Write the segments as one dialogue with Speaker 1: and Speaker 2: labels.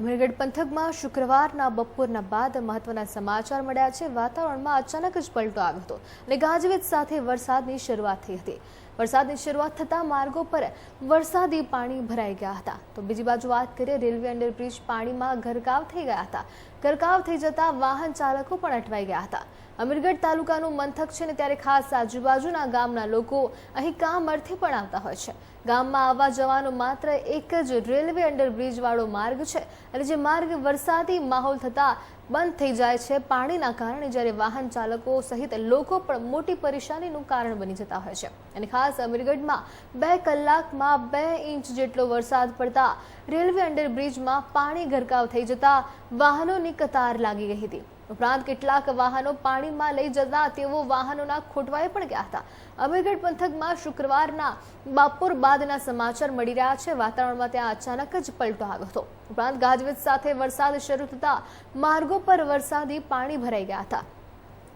Speaker 1: અમીરગઢ પંથકમાં શુક્રવારના બપોરના બાદ મહત્વના સમાચાર મળ્યા છે. વાતાવરણમાં અચાનક જ પલટો આવ્યો હતો અને ગાજવીજ સાથે વરસાદની શરૂઆત થઈ હતી. વરસાદની શરૂઆત થતાં માર્ગો પર વરસાદી પાણી ભરાઈ ગયા હતા. તો બીજી બાજુ વાત કરીએ, રેલવે અંડરબ્રિજ પાણીમાં ગરકાવ થઈ ગયા હતા. ગરકાવ થઈ જતા વાહન ચાલકો પણ અટવાઈ ગયા હતા. અમીરગઢ તાલુકાનું મથક છે ને ત્યારે ખાસ આજુબાજુના ગામના લોકો અહીં કામ અર્થે પણ આવતા હોય છે. ગામમાં આવવા જવાનો માત્ર એક જ રેલવે અંડરબ્રિજવાળો માર્ગ છે અને જે માર્ગ વરસાદી માહોલ થતા બંધ થઈ જાય છે. પાણીના કારણે જ્યારે વાહન ચાલકો સહિત લોકો પણ મોટી પરેશાનીનું કારણ બની જતા હોય છે. અને ખાસ અમીરગઢમાં બે કલાકમાં બે ઇંચ જેટલો વરસાદ પડતા રેલવે અંડરબ્રિજમાં પાણી ગરકાવ થઈ જતા વાહનોની કતાર લાગી ગઈ હતી. ઉપરાંત કેટલાક વાહનો પાણીમાં લઈ જતા તેઓ વાહનોના ખોટવાઈ પણ ગયા હતા. અમીરગઢ પંથકમાં શુક્રવારના બપોર બાદના સમાચાર મળી રહ્યા છે. વાતાવરણમાં ત્યાં અચાનક જ પલટો આવ્યો હતો. ઉપરાંત ગાજવીજ સાથે વરસાદ શરૂ થતા માર્ગો પર વરસાદી પાણી ભરાઈ ગયા હતા.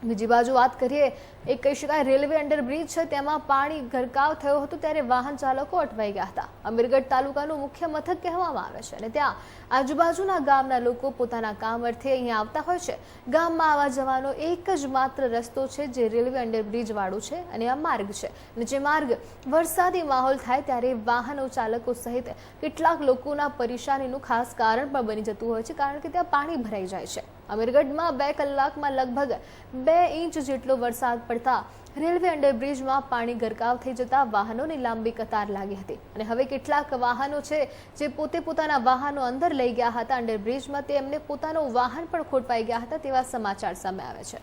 Speaker 1: બીજી બાજુ વાત કરીએ એ કહી શકાય રેલવે અંડરબ્રિજ છે, તેમાં પાણી ગરકાવ થયો હતો ત્યારે વાહન ચાલકો અટવાઈ ગયા હતા. અમીરગઢ તાલુકાનું મુખ્ય મથક કહેવામાં આવે છે અને ત્યાં આજુબાજુના ગામના લોકો પોતાના કામ અર્થે અહીંયા આવતા હોય છે. ગામમાં આવવા જવાનો એક જ માત્ર રસ્તો છે જે રેલવે અંડરબ્રિજ વાળું છે અને આ માર્ગ છે. અને જે માર્ગ વરસાદી માહોલ થાય ત્યારે વાહનો ચાલકો સહિત કેટલાક લોકોના પરેશાનીનું ખાસ કારણ પણ બની જતું હોય છે, કારણ કે ત્યાં પાણી ભરાઈ જાય છે. અમીરગઢમાં બે કલાકમાં લગભગ બે ઇંચ જેટલો વરસાદ પડતા રેલવે અંડરબ્રિજમાં પાણી ગરકાવ થઈ જતા વાહનોની લાંબી કતાર લાગી હતી. અને હવે કેટલાક વાહનો છે જે પોતે પોતાના વાહનો અંદર લઈ ગયા હતા અંડરબ્રિજમાં તેમને પોતાનું વાહન પણ ખોટવાઈ ગયા હતા તેવા સમાચાર સામે આવે છે.